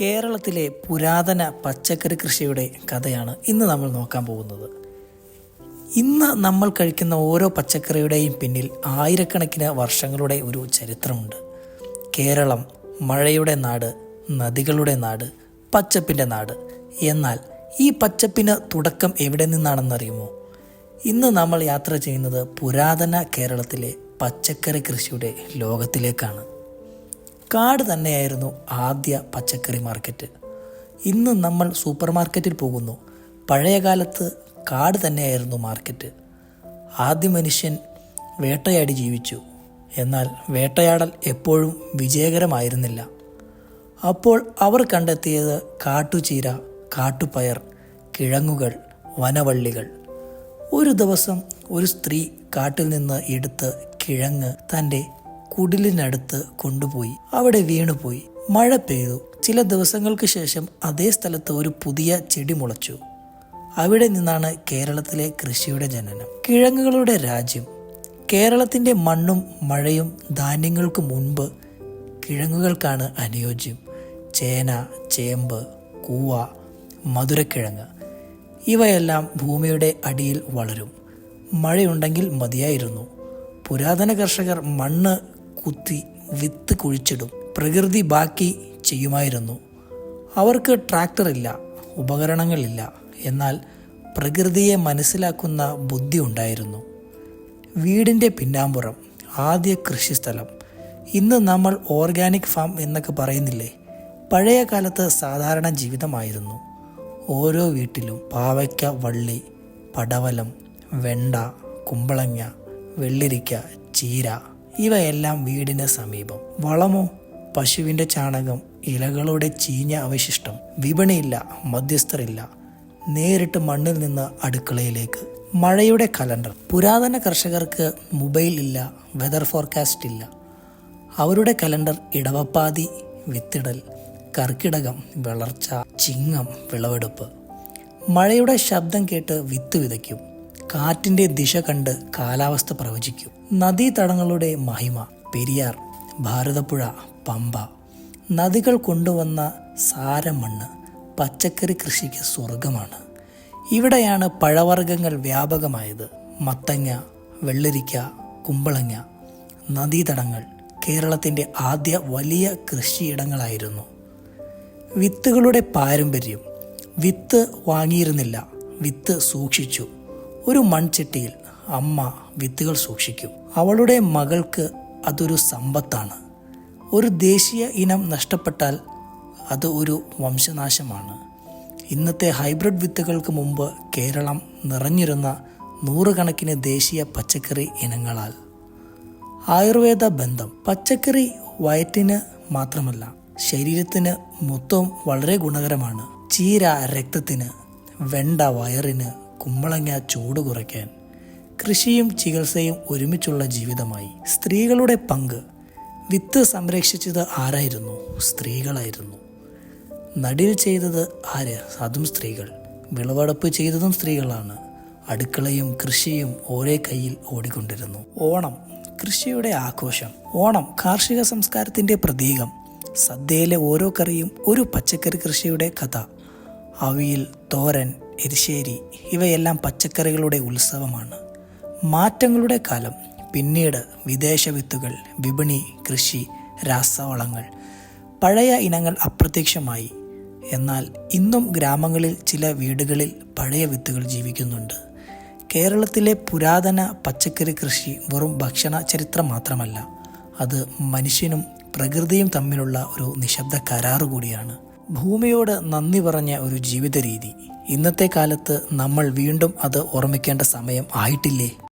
കേരളത്തിലെ പുരാതന പച്ചക്കറി കൃഷിയുടെ കഥയാണ് ഇന്ന് നമ്മൾ നോക്കാൻ പോകുന്നത്. ഇന്ന് നമ്മൾ കഴിക്കുന്ന ഓരോ പച്ചക്കറിയുടെയും പിന്നിൽ ആയിരക്കണക്കിന് വർഷങ്ങളുടെ ഒരു ചരിത്രമുണ്ട്. കേരളം മഴയുടെ നാട് നദികളുടെ നാട് പച്ചപ്പിന്റെ നാട്. എന്നാൽ ഈ പച്ചപ്പിന് തുടക്കം എവിടെ നിന്നാണെന്നറിയുമോ? ഇന്ന് നമ്മൾ യാത്ര ചെയ്യുന്നത് പുരാതന കേരളത്തിലെ പച്ചക്കറി കൃഷിയുടെ ലോകത്തിലേക്കാണ്. കാട് തന്നെയായിരുന്നു ആദ്യ പച്ചക്കറി മാർക്കറ്റ്. ഇന്ന് നമ്മൾ സൂപ്പർ മാർക്കറ്റിൽ പോകുന്നു. പഴയ കാലത്ത് കാട് തന്നെയായിരുന്നു മാർക്കറ്റ്. ആദ്യ മനുഷ്യൻ വേട്ടയാടി ജീവിച്ചു. എന്നാൽ വേട്ടയാടൽ എപ്പോഴും വിജയകരമായിരുന്നില്ല. അപ്പോൾ അവർ കണ്ടെത്തിയത് കാട്ടുചീര കാട്ടുപയർ കിഴങ്ങുകൾ വനവള്ളികൾ. ഒരു ദിവസം ഒരു സ്ത്രീ കാട്ടിൽ നിന്ന് എടുത്ത് കിഴങ്ങ് തന്റെ കുടിലിനടുത്ത് കൊണ്ടുപോയി. അവിടെ വീണുപോയി. മഴ പെയ്തു. ചില ദിവസങ്ങൾക്ക് ശേഷം അതേ സ്ഥലത്ത് ഒരു പുതിയ ചെടി മുളച്ചു. അവിടെ നിന്നാണ് കേരളത്തിലെ കൃഷിയുടെ ജനനം. കിഴങ്ങുകളുടെ രാജ്യം. കേരളത്തിന്റെ മണ്ണും മഴയും ധാന്യങ്ങൾക്ക് മുൻപ് കിഴങ്ങുകൾക്കാണ് അനുയോജ്യം. ചേന ചേമ്പ് കൂവ മധുരക്കിഴങ്ങ്. ഇവയെല്ലാം ഭൂമിയുടെ അടിയിൽ വളരും. മഴയുണ്ടെങ്കിൽ മതിയായിരുന്നു. പുരാതന കർഷകർ മണ്ണ് കുത്തി വിത്ത് കുഴിച്ചിടും. പ്രകൃതി ബാക്കി ചെയ്യുമായിരുന്നു. അവർക്ക് ട്രാക്ടറില്ല ഉപകരണങ്ങളില്ല. എന്നാൽ പ്രകൃതിയെ മനസ്സിലാക്കുന്ന ബുദ്ധി ഉണ്ടായിരുന്നു. വീടിന്റെ പിന്നാമ്പുറം ആദ്യ കൃഷിസ്ഥലം. ഇന്ന് നമ്മൾ ഓർഗാനിക് ഫാം എന്നൊക്കെ പറയുന്നില്ലേ? പഴയ കാലത്ത് സാധാരണ ജീവിതമായിരുന്നു. ഓരോ വീട്ടിലും പാവയ്ക്ക വള്ളി പടവലം വെണ്ട കുമ്പളങ്ങ വെള്ളരിക്ക ചീര ഇവയെല്ലാം വീടിന് സമീപം. വളമോ? പശുവിന്റെ ചാണകം ഇലകളുടെ ചീഞ്ഞ അവശിഷ്ടം വിപണിയില്ല മധ്യസ്ഥരില്ല. നേരിട്ട് മണ്ണിൽ നിന്ന് അടുക്കളയിലേക്ക്. മഴയുടെ കലണ്ടർ. പുരാതന കർഷകർക്ക് മൊബൈൽ ഇല്ല വെതർ ഫോർകാസ്റ്റ് ഇല്ല. അവരുടെ കലണ്ടർ ഇടവപ്പാതി വിത്തിടൽ കർക്കിടകം വളർച്ച ചിങ്ങം വിളവെടുപ്പ്. മഴയുടെ ശബ്ദം കേട്ട് വിത്ത് വിതയ്ക്കും. കാറ്റിന്റെ ദിശ കണ്ട് കാലാവസ്ഥ പ്രവചിക്കും. നദീതടങ്ങളുടെ മഹിമ പെരിയാർ ഭാരതപ്പുഴ പമ്പ. നദികൾ കൊണ്ടുവന്ന സാരമണ്ണ് പച്ചക്കറി കൃഷിക്ക് സ്വർഗമാണ് ഇവിടെയാണ് പഴവർഗങ്ങൾ വ്യാപകമായത്. മത്തങ്ങ വെള്ളരിക്ക കുമ്പളങ്ങ നദീതടങ്ങൾ കേരളത്തിന്റെ ആദ്യ വലിയ കൃഷിയിടങ്ങളായിരുന്നു. വിത്തുകളുടെ പാരമ്പര്യം വിത്ത് വാങ്ങിയിരുന്നില്ല വിത്ത് സൂക്ഷിച്ചു. ഒരു മൺചട്ടിയിൽ അമ്മ വിത്തുകൾ സൂക്ഷിക്കും. അവളുടെ മകൾക്ക് അതൊരു സമ്പത്താണ്. ഒരു ദേശീയ ഇനം നഷ്ടപ്പെട്ടാൽ അത് ഒരു വംശനാശമാണ്. ഇന്നത്തെ ഹൈബ്രിഡ് വിത്തുകൾക്ക് മുമ്പ് കേരളം നിറഞ്ഞിരുന്ന നൂറുകണക്കിന് ദേശീയ പച്ചക്കറി ഇനങ്ങളാൽ. ആയുർവേദ ബന്ധം. പച്ചക്കറി വയറ്റിന് മാത്രമല്ല ശരീരത്തിന് മൊത്തം വളരെ ഗുണകരമാണ്. ചീര രക്തത്തിന് വെണ്ട വയറിന് കുമ്പളങ്ങ ചൂട് കുറയ്ക്കാൻ കൃഷിയും ചികിത്സയും ഒരുമിച്ചുള്ള ജീവിതമായി. സ്ത്രീകളുടെ പങ്ക് വിത്ത് സംരക്ഷിച്ചത് ആരായിരുന്നു? സ്ത്രീകളായിരുന്നു. നടിൽ ചെയ്തത് ആര്? അതും സ്ത്രീകൾ. വിളവെടുപ്പ് ചെയ്തതും സ്ത്രീകളാണ്. അടുക്കളയും കൃഷിയും ഒരേ കയ്യിൽ ഓടിക്കൊണ്ടിരുന്നു. ഓണം കൃഷിയുടെ ആഘോഷം. ഓണം കാർഷിക സംസ്കാരത്തിന്റെ പ്രതീകം. സദ്യയിലെ ഓരോ കറിയും ഒരു പച്ചക്കറി കൃഷിയുടെ കഥ. അവിയിൽ തോരൻ എരിശ്ശേരി ഇവയെല്ലാം പച്ചക്കറികളുടെ ഉത്സവമാണ്. മാറ്റങ്ങളുടെ കാലം പിന്നീട് വിദേശ വിത്തുകൾ വിപണി കൃഷി രാസവളങ്ങൾ പഴയ ഇനങ്ങൾ അപ്രത്യക്ഷമായി. എന്നാൽ ഇന്നും ഗ്രാമങ്ങളിൽ ചില വീടുകളിൽ പഴയ വിത്തുകൾ ജീവിക്കുന്നുണ്ട്. കേരളത്തിലെ പുരാതന പച്ചക്കറി കൃഷി വെറും ഭക്ഷണ ചരിത്രം മാത്രമല്ല അത് മനുഷ്യനും പ്രകൃതിയും തമ്മിലുള്ള ഒരു നിശബ്ദ കരാറ് കൂടിയാണ് ഭൂമിയോട് നന്ദി പറഞ്ഞ ഒരു ജീവിത രീതി ഇന്നത്തെ കാലത്ത് നമ്മൾ വീണ്ടും അത് ഓർമ്മിക്കേണ്ട സമയം ആയിട്ടില്ലേ?